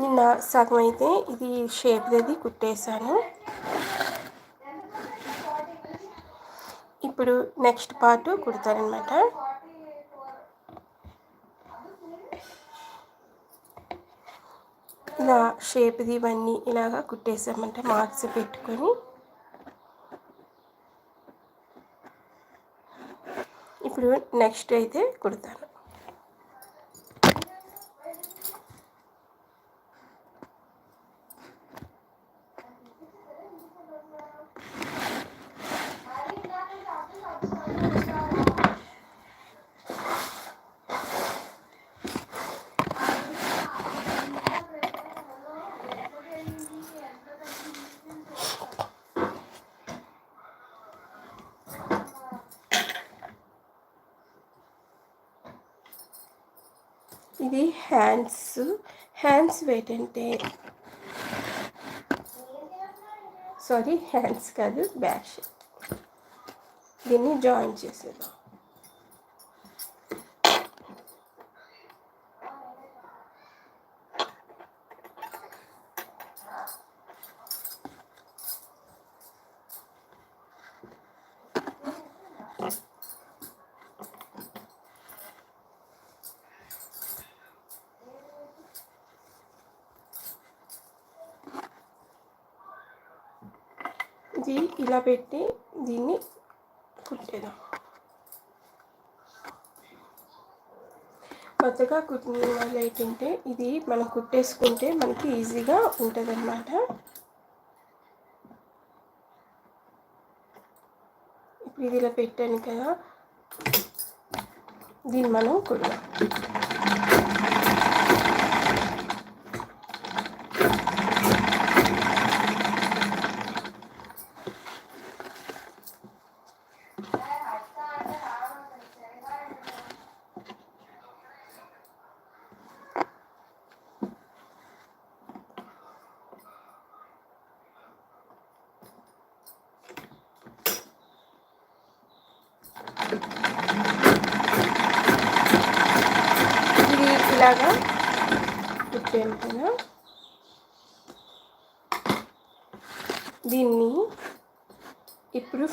నిన్న సగం అయితే ఇది షేప్ది కుట్టేశాను. ఇప్పుడు నెక్స్ట్ పార్ట్ కుడతారనమాట ఇలా షేప్ది ఇవన్నీ ఇలాగా కుట్టేసామంటే మార్క్స్ పెట్టుకొని. ఇప్పుడు నెక్స్ట్ అయితే కుడతాను ఇది హ్యాండ్స్ హ్యాండ్స్ వెయిట్ అంటే సారీ హ్యాండ్స్ కాదు బ్యాక్ దీన్ని జాయిన్ చేసేద్దాం. ఇది ఇలా పెట్టి దీన్ని కుట్టేదాం కొత్తగా కుట్టిన వాళ్ళు ఏంటంటే ఇది మనం కుట్టేసుకుంటే మనకి ఈజీగా ఉంటుంది అన్నమాట ఇప్పుడు ఇది ఇలా పెట్టాను కదా దీన్ని మనం కుడదాం ఇది ఇలాగా కుట్టాను దీన్ని ఇప్పుడు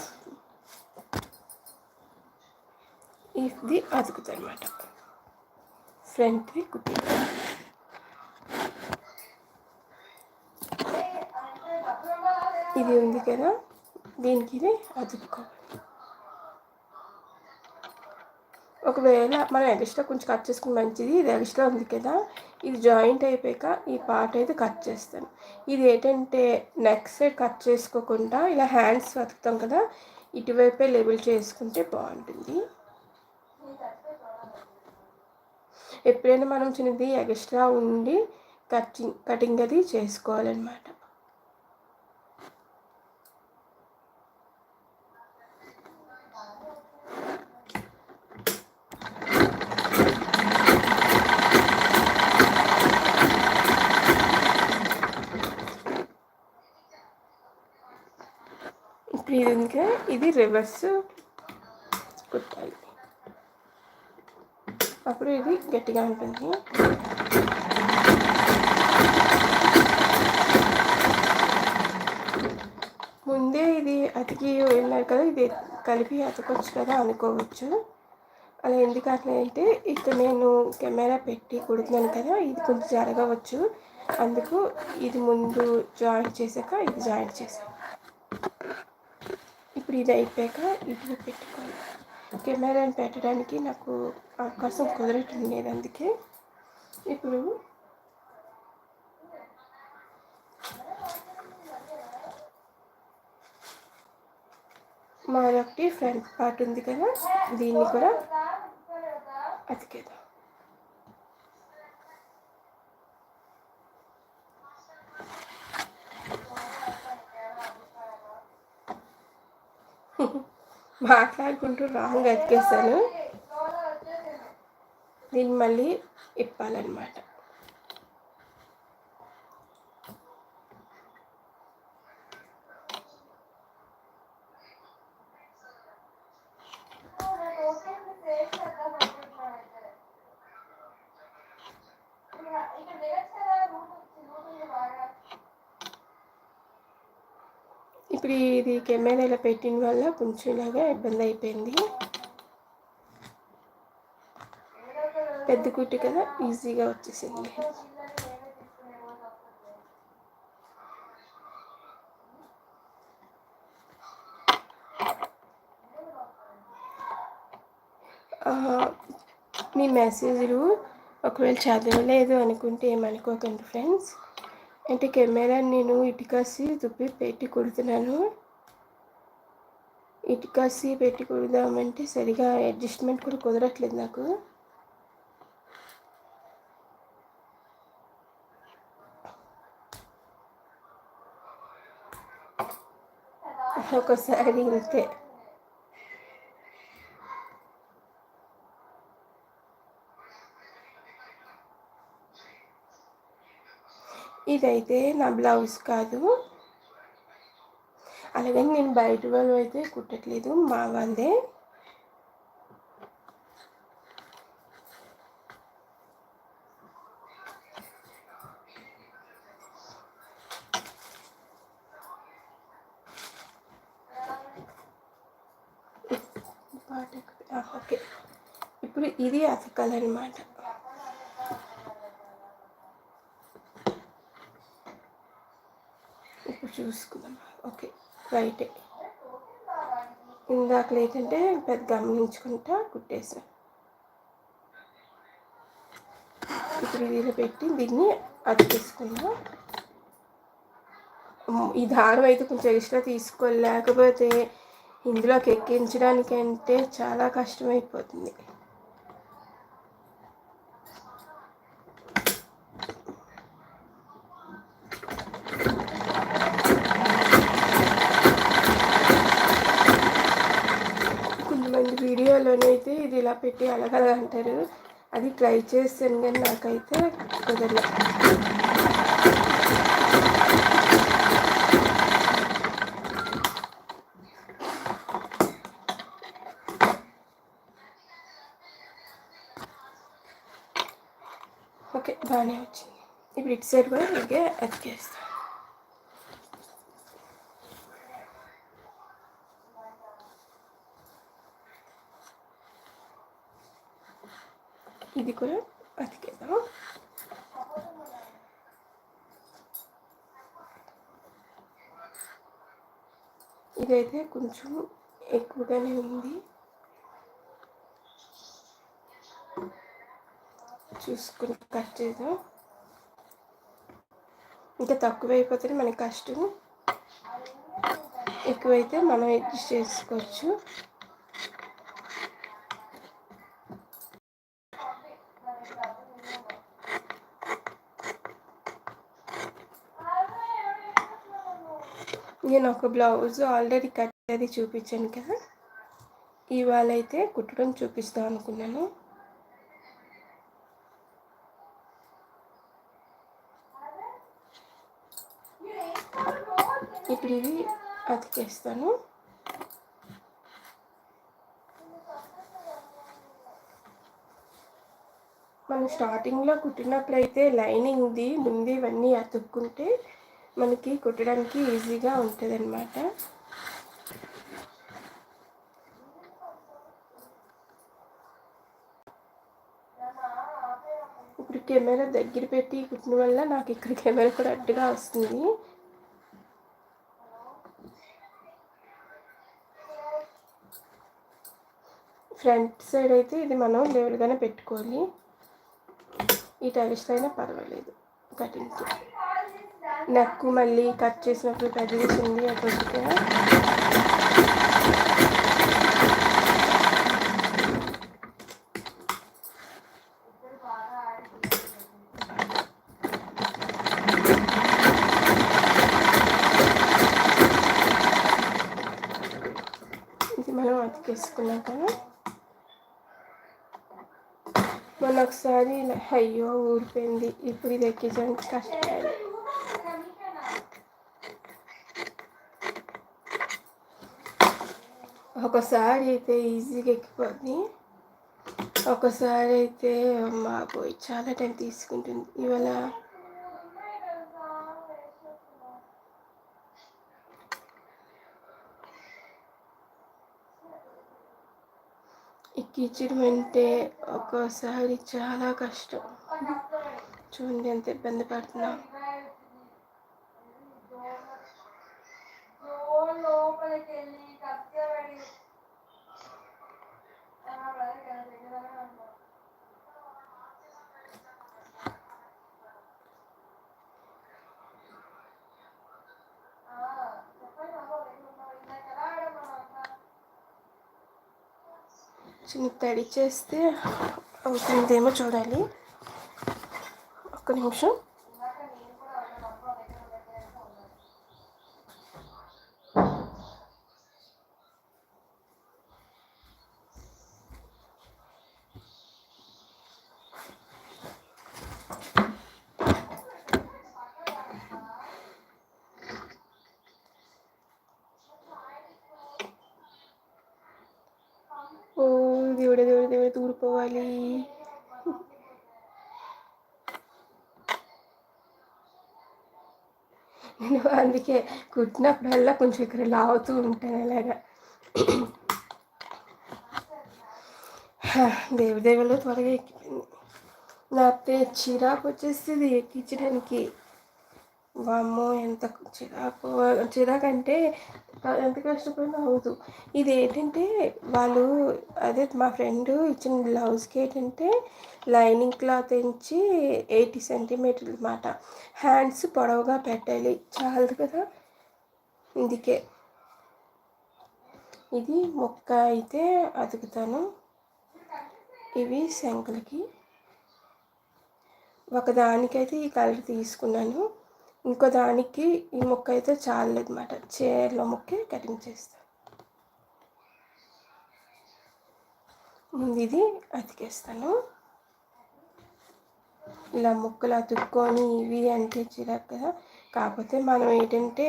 ఇది అతుకుతుంది అనమాట ఫ్రంట్ కుట్టి. ఇది ఉంది కదా దీనికి ఇది అతుక్కోవాలి ఒకవేళ మనం ఎక్స్ట్రా కొంచెం కట్ చేసుకుని మంచిది ఇది ఎక్స్ట్రా ఉంది కదా ఇది జాయింట్ అయిపోయాక ఈ పార్ట్ అయితే కట్ చేస్తాను. ఇది ఏంటంటే నెక్ సైడ్ కట్ చేసుకోకుండా ఇలా హ్యాండ్స్ వతుకుతాం కదా ఇటువైపే లేబుల్ చేసుకుంటే బాగుంటుంది. ఎప్పుడైనా మనం చిన్నది ఎక్స్ట్రా ఉండి కటింగ్ కటింగ్ అది చేసుకోవాలన్నమాట ఇప్పుడు ఇది ఇంకా ఇది రివర్స్ కుట్టాలి. అప్పుడు ఇది గట్టిగా ఉంటుంది. ముందే ఇది అతికి వెళ్ళారు కదా ఇది కలిపి అతకొచ్చు కదా అనుకోవచ్చు. అలా ఎందుకు అట్లా అంటే ఇక్కడ నేను కెమెరా పెట్టి కుడుతున్నాను కదా ఇది కొంచెం జరగవచ్చు. అందుకు ఇది ముందు జాయింట్ చేశాక ఇది జాయింట్ చేశాను. ఇప్పుడు ఇది అయిపోయాక ఇది పెట్టుకోవాలి. కెమెరాని పెట్టడానికి నాకు అవకాశం కుదరటం లేదు అందుకే. ఇప్పుడు మరొకటి ఫ్రంట్ పార్ట్ ఉంది కదా దీన్ని కూడా అతికేద్దాం. మాట్లాడుకుంటూ రాంగ్ అతికేసాను దీన్ని మళ్ళీ ఇప్పాలన్నమాట. ఈ కెమెరా పెట్టిన వల్ల కొంచెం ఇలాగా ఇబ్బంది అయిపోయింది. పెద్ద కుట్టి కదా ఈజీగా వచ్చేసింది. మీ మెసేజ్లు ఒకవేళ చదవలేదు అనుకుంటే ఏమనుకోకండి ఫ్రెండ్స్ అంటే కెమెరా నేను ఇటుకాసి తుప్పి పెట్టి కుడుతున్నాను. ఇటుకాసి పెట్టి కుడదామంటే సరిగా అడ్జస్ట్మెంట్ కూడా కుదరట్లేదు నాకు. ఒకసారి ఇంతే. ఇదైతే నా బ్లౌజ్ కాదు. అలాగే నేను బయట వాళ్ళు అయితే కుట్టట్లేదు మా వాళ్ళే. ఓకే. ఇప్పుడు ఇది అతకాలన్నమాట ఇప్పుడు చూసుకుందాం. ఓకే. రైటే. ఇందాక ఏంటంటే పెద్ద గమనించుకుంటా కుట్టేసా ఇప్పుడు వీళ్ళు పెట్టి దీన్ని అతికేసుకుందాం ఈ దారం అయితే కొంచెం ఎక్స్ట్రా తీసుకోలేకపోతే ఇందులోకి ఎక్కించడానికంటే చాలా కష్టమైపోతుంది కొంతమంది వీడియోలోనైతే ఇది ఇలా పెట్టి అలగలగ అంటారు అది ట్రై చేస్తాను కానీ నాకైతే కుదరలేదు ఓకే బాగానే వచ్చింది. ఇప్పుడు ఇటు సైడ్ కూడా ఇలాగే అతికేస్తాను ఇది కూడా అతికేద్దాం ఇదైతే కొంచెం ఎక్కువగానే ఉంది చూసుకుని కట్ చేద్దాం ఇంకా తక్కువ అయిపోతే మనకి కష్టం ఎక్కువైతే మనం అడ్జస్ట్ చేసుకోవచ్చు నేను ఒక బ్లౌజ్ ఆల్రెడీ కట్ అది చూపించాను కదా. ఇవాళ అయితే కుట్టడం చూపిస్తాం అనుకున్నాను. ఇప్పుడు ఇది అతికేస్తాను. మనం స్టార్టింగ్లో కుట్టినప్పుడైతే లైనింగ్ది ముందు ఇవన్నీ అతుక్కుంటే మనకి కుట్టడానికి ఈజీగా ఉంటుంది అన్నమాట ఇప్పుడు కెమెరా దగ్గర పెట్టి కుట్టిన వల్ల నాకు ఇక్కడ కెమెరా కూడా అడ్డుగా వస్తుంది. ఫ్రంట్ సైడ్ అయితే ఇది మనం లేవులుగానే పెట్టుకోవాలి. ఈ టైలిస్ట్ అయినా పర్వాలేదు. కటింగ్కి. నెక్కు మళ్ళీ కట్ చేసినప్పుడు పెద్దది చిన్నది ఇది మనం అతికేసుకున్నాం కదా మొన్న ఒకసారి అయ్యో ఊరిపోయింది ఇప్పుడు ఇది ఎక్కించడానికి కష్టపడాలి. ఒకసారి అయితే ఈజీగా ఎక్కిపోద్ది. ఒకసారి అయితే మా పోయి చాలా టైం తీసుకుంటుంది. ఇవాళ ఎక్కించడం అంటే ఒక్కోసారి చాలా కష్టం. చూడండి ఎంత ఇబ్బంది పడుతున్నాం. చిన్న తడి చేస్తే అవుతుందేమో చూడాలి ఒక్క నిమిషం ఓ దేవుడే దేవుడే దేవుడే తూడిపోవాలి నేను అందుకే కుట్టినప్పుడల్లా కొంచెం ఇక్కడ లావుతూ ఉంటాను అలాగా. దేవు దేవుళ్ళు త్వరగా ఎక్కిపోయింది. లేకపోతే చిరాకు వచ్చేస్తుంది ఎక్కించడానికి. వామ్మో ఎంత చిరాకు చిరాకు అంటే ఎంత కష్టపడినా అవ్వదు. ఇది ఏంటంటే వాళ్ళు అదే మా ఫ్రెండ్ ఇచ్చిన బ్లౌజ్కి ఏంటంటే లైనింగ్ క్లాత్ ఎంచి ఎయిటీ సెంటీమీటర్లు అనమాట హ్యాండ్స్ పొడవుగా పెట్టాలి. చాలదు కదా? ఇందుకే. ఇది మొక్క అయితే అతుకుతాను. ఇవి శంకులకి ఒకదానికైతే ఈ కలర్ తీసుకున్నాను. ఇంకో దానికి ఈ మొక్క అయితే చాలదన్నమాట చీరలో మొక్కే కటింగ్ చేస్తాను ముందు ఇది అతికేస్తాను. ఇలా ముక్కలు అతుక్కొని ఇవి అంటే చిరాకు కదా. కాకపోతే మనం ఏంటంటే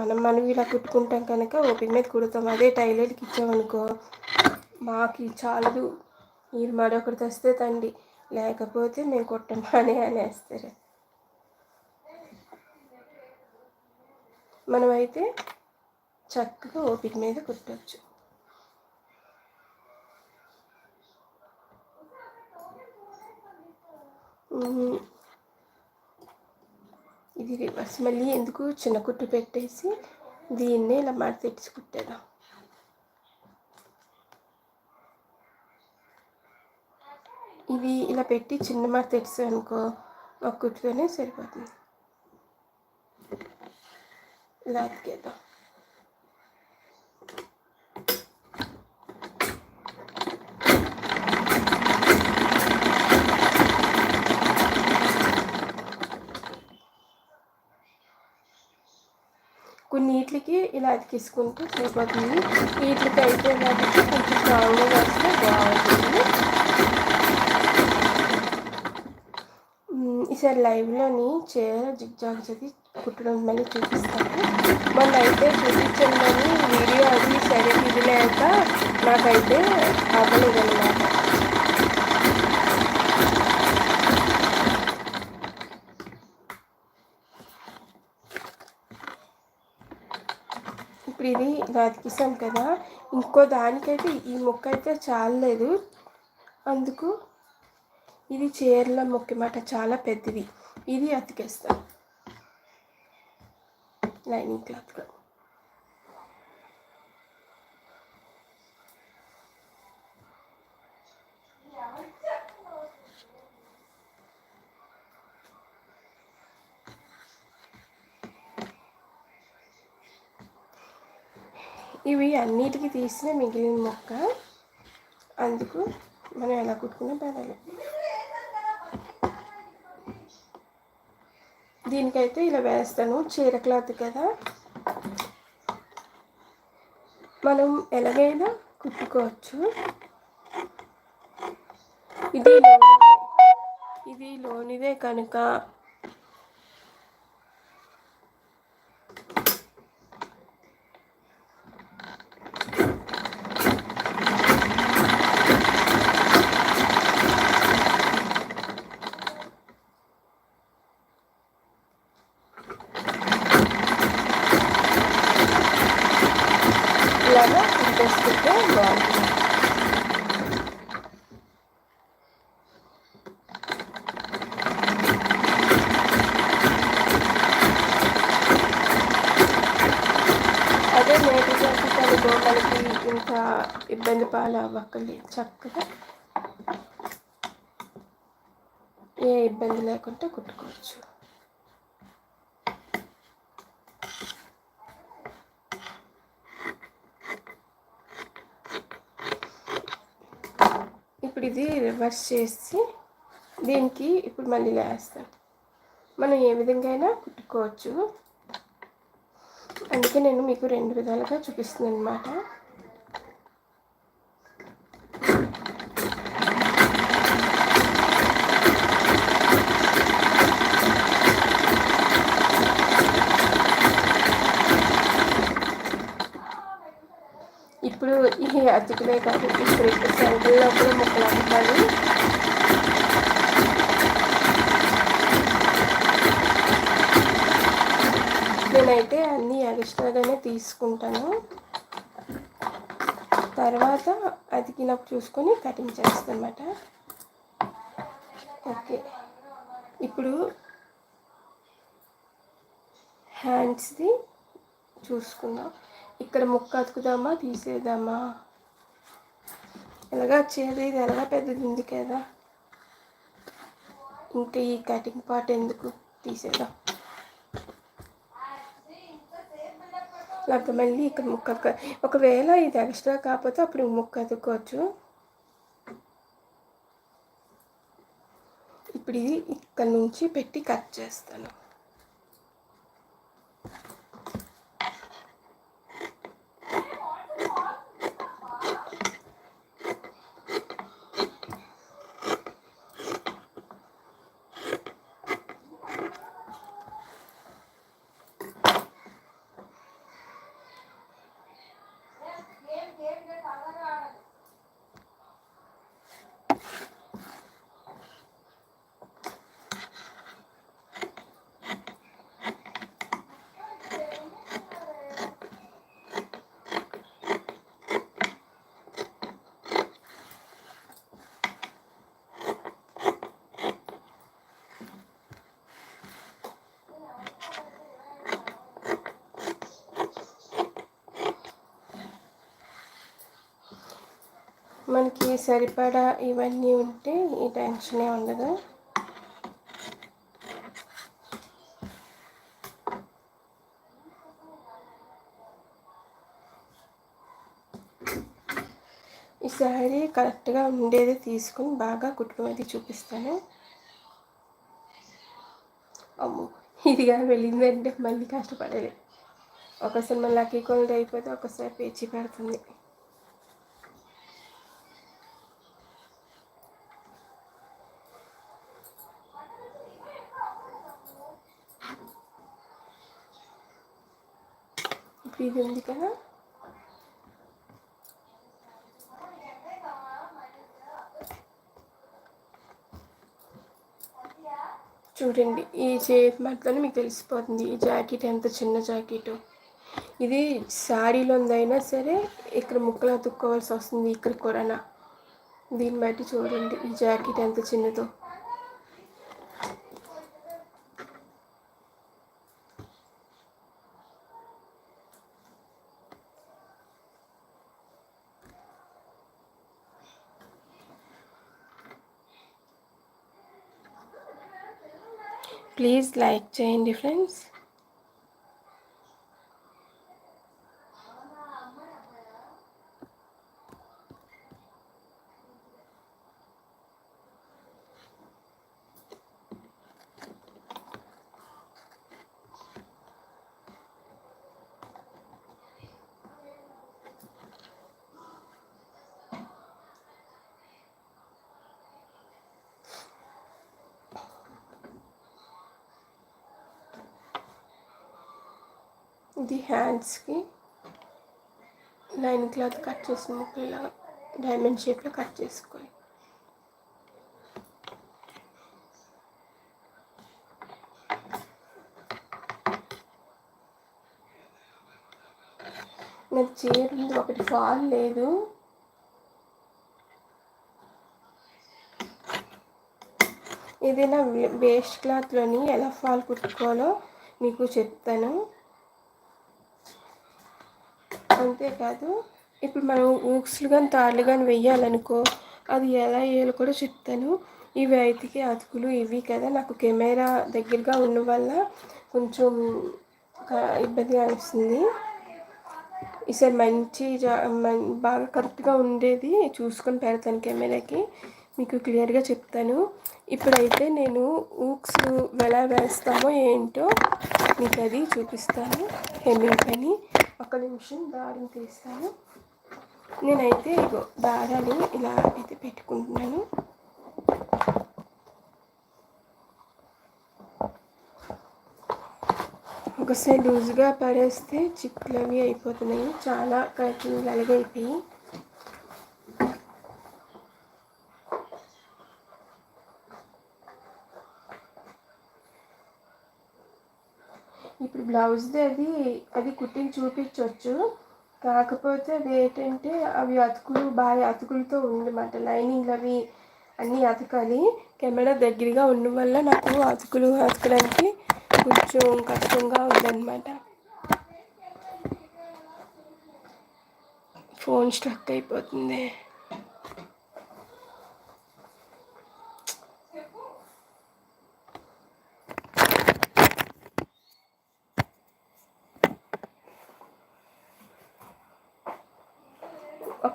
మనం మనం ఇలా కుట్టుకుంటాం కనుక ఓపిక మీద కుడతాం. అదే టైలర్కి ఇచ్చామనుకో మాకు చాలదు. మీరు మరొకటి తెస్తే తండి లేకపోతే మేము కుట్టమానే అనేస్తారు. మనమైతే చక్కగా ఓపిక మీద కుట్టవచ్చు ఇది రివర్స్. మళ్ళీ ఎందుకు చిన్న కుట్టు పెట్టేసి దీన్నే ఇలా మాట తెచ్చి కుట్టేదాం ఇది ఇలా పెట్టి చిన్న మాట తెచ్చు అనుకో ఒక కుట్టుతోనే సరిపోతుంది. ఇలా అతికేద్దాం కొన్నిటికి ఇలా అతికిసుకుంటే సరిపోతుంది వీటికి అయితే వాటికి కొంచెం స్ట్రాంగ్గా వస్తే బాగుంటుంది. ఈసారి లైవ్లోని చీర జిగ్జాగ్స్ అది కుట్టడం మళ్ళీ చూపిస్తాను. మొన్న అయితే చూపించండి వీడియో అది సరే ఇది లేక నాకైతే అవ్వలేదన్నమాట. ఇప్పుడు ఇది ఇలా అతికిస్తాం కదా ఇంకో దానికైతే ఈ మొక్క అయితే చాలలేదు. అందుకు ఇది చీరల మొక్క మాట చాలా పెద్దది. ఇది అతికేస్తాం. లైనింగ్ క్లాత్లో ఇవి అన్నిటికీ తీసిన మిగిలిన మొక్క. అందుకు మనం ఎలా కుట్టుకున్నా పర్వాలేదు. దీనికైతే ఇలా వేస్తాను చీర క్లాత్ కదా. మనం ఎలాగైనా కుట్టుకోవచ్చు. ఇది ఇది లోనిదే కనుక చేసుకుంటే బాగుంటుంది అదే నేటి జాతకాలు మనకి ఇంకా ఇబ్బంది పాలు అవ్వకండి చక్కగా ఏ ఇబ్బంది లేకుండా కుట్టుకోవచ్చు. ఇప్పుడు ఇది రివర్స్ చేసి దీనికి ఇప్పుడు మళ్ళీ వేస్తాం మనం ఏ విధంగా అయినా కుట్టుకోవచ్చు. అందుకే నేను మీకు రెండు విధాలుగా చూపిస్తున్నాను అనమాట ఇప్పుడు ఈ అతుకులే కాదు ఇప్పుడు ఇక్కడ సెంటర్లో కూడా ముక్కలు అమ్ముతారు. నేనైతే అన్నీ ఎక్స్ట్రాగానే తీసుకుంటాను. తర్వాత అతికినప్పుడు చూసుకొని కటింగ్ చేస్తాను అనమాట ఓకే. ఇప్పుడు హ్యాండ్స్ది చూసుకుందాం. ఇక్కడ ముక్క అతుకుదామా తీసేద్దామా? ఎలాగా వచ్చేది? ఇది ఎలాగా పెద్దది ఉంది కదా. ఇంకా ఈ కటింగ్ పార్ట్ ఎందుకు తీసేద్దాం? లేకపోతే మళ్ళీ ఇక్కడ ముక్క ఒకవేళ ఇది ఎక్స్ట్రా కాకపోతే అప్పుడు ముక్క అతుక్కోవచ్చు. ఇప్పుడు ఇది ఇక్కడ నుంచి పెట్టి కట్ చేస్తాను. మనకి సరిపడా ఇవన్నీ ఉంటే ఈ టెన్షనే ఉండదు. ఈ శారీ కరెక్ట్గా ఉండేది తీసుకొని బాగా కుట్టుకునేది చూపిస్తాను. అమ్మో ఇదిగా వెళ్ళిందంటే మళ్ళీ కష్టపడాలి ఒకసారి మళ్ళీ లక్కీ కొలది అయిపోతే ఒకసారి పేచి పెడుతుంది ఇప్పుడు ఇది ఉంది కదా చూడండి. ఈ చేతి మాటలోనే మీకు తెలిసిపోతుంది. ఈ జాకెట్ ఎంత చిన్న జాకెట్ ఇది శారీలో ఉందైనా సరే ఇక్కడ ముక్కలు అతుక్కోవాల్సి వస్తుంది. ఇక్కడ కొరన. దీన్ని బట్టి చూడండి. ఈ జాకెట్ ఎంత చిన్నదో. ప్లీజ్ లైక్ చేయండి ఫ్రెండ్స్ ఇది హ్యాండ్స్కి లైన్ క్లాత్ కట్ చేసిన ముక్కలు డైమండ్ షేప్లో కట్ చేసుకోవాలి నాకు చీర ఉంది ఒకటి ఫాల్ లేదు. ఏదైనా వేస్ట్ క్లాత్లోని ఎలా ఫాల్ కుట్టుకోవాలో మీకు చెప్తాను. అంతేకాదు ఇప్పుడు మనం ఊక్స్లు కానీ తాళ్ళు కానీ వెయ్యాలనుకో అది ఎలా వేయాలో కూడా చెప్తాను. ఇవి అయితే అతుకులు ఇవి కదా నాకు కెమెరా దగ్గరగా ఉన్న వల్ల కొంచెం ఇబ్బందిగా అనిపిస్తుంది. ఈసారి మంచి బాగా కరెక్ట్గా ఉండేది చూసుకొని పెడతాను కెమెరాకి. మీకు క్లియర్గా చెప్తాను. ఇప్పుడైతే నేను ఊక్స్ ఎలా వేస్తామో ఏంటో మీకు అది చూపిస్తాను. హెమ్మింగ్ పని. ఒక నిమిషం దారిని తీస్తాను. నేనైతే ఇగో దారాన్ని ఇలా అయితే పెట్టుకుంటున్నాను. ఒకసారి లూజ్గా పడేస్తే చిక్కులు అవి అయిపోతున్నాయి. చాలా కరెక్ట్గా అలాగే అయిపోయి ఇప్పుడు బ్లౌజ్ది అది అది కుట్టింగ్ చూపించవచ్చు కాకపోతే అది ఏంటంటే అవి అతుకులు బాగా అతుకులతో ఉందన్నమాట లైనింగ్లు అవి అన్నీ అతకాలి. కెమెరా దగ్గరగా ఉండడం వల్ల నాకు అతుకులు అతకడానికి కొంచెం కష్టంగా ఉందన్నమాట. ఫోన్ స్ట్రక్ అయిపోతుంది.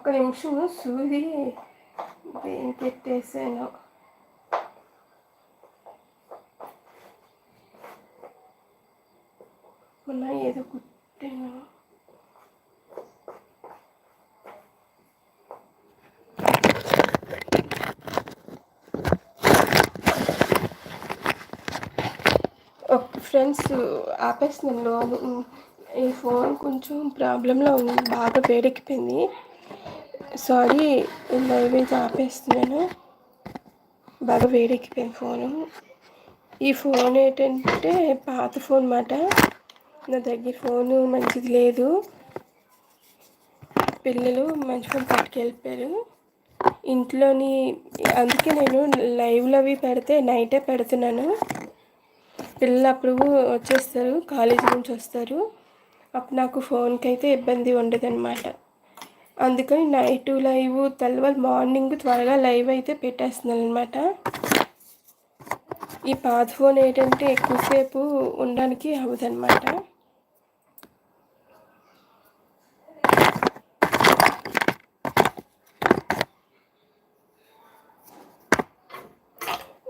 ఒక్క నిమిషం సూది పెట్టేసాను మొన్న ఏదో కుట్టాను. ఫ్రెండ్స్ ఆపేస్తున్నాను. ఈ ఫోన్ కొంచెం ప్రాబ్లంలో ఉంది బాగా వేడెక్కిపోయింది. సారీ లైవ్ అయితే ఆపేస్తున్నాను బాగా వేడెక్కిపోయింది ఫోను. ఈ ఫోన్ ఏంటంటే పాత ఫోన్ మాట. నా దగ్గర ఫోను మంచిది లేదు. పిల్లలు మంచి ఫోన్ పట్టుకెళ్ళిపోయారు. ఇంట్లోని అందుకే నేను లైవ్లో అవి పెడితే నైటే పెడుతున్నాను. పిల్లలు అప్పుడు వచ్చేస్తారు కాలేజీ నుంచి వస్తారు. అప్పుడు నాకు ఫోన్కి అయితే ఇబ్బంది ఉండదు అనమాట అందుకని నైట్ లైవ్ తెల్లవారు మార్నింగ్ త్వరగా లైవ్ అయితే పెట్టేస్తున్నాను అనమాట ఈ పాత ఫోన్ ఏంటంటే ఎక్కువసేపు ఉండడానికి అవదనమాట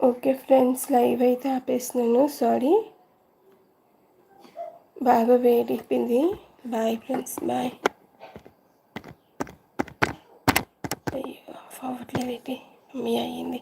ఓకే ఫ్రెండ్స్ లైవ్ అయితే ఆపేస్తున్నాను. సారీ బాగా వేడిపోయింది బాయ్ ఫ్రెండ్స్ బాయ్ అయ్యో అవ్వట్లేదు ఏంటి మీ అయ్యింది.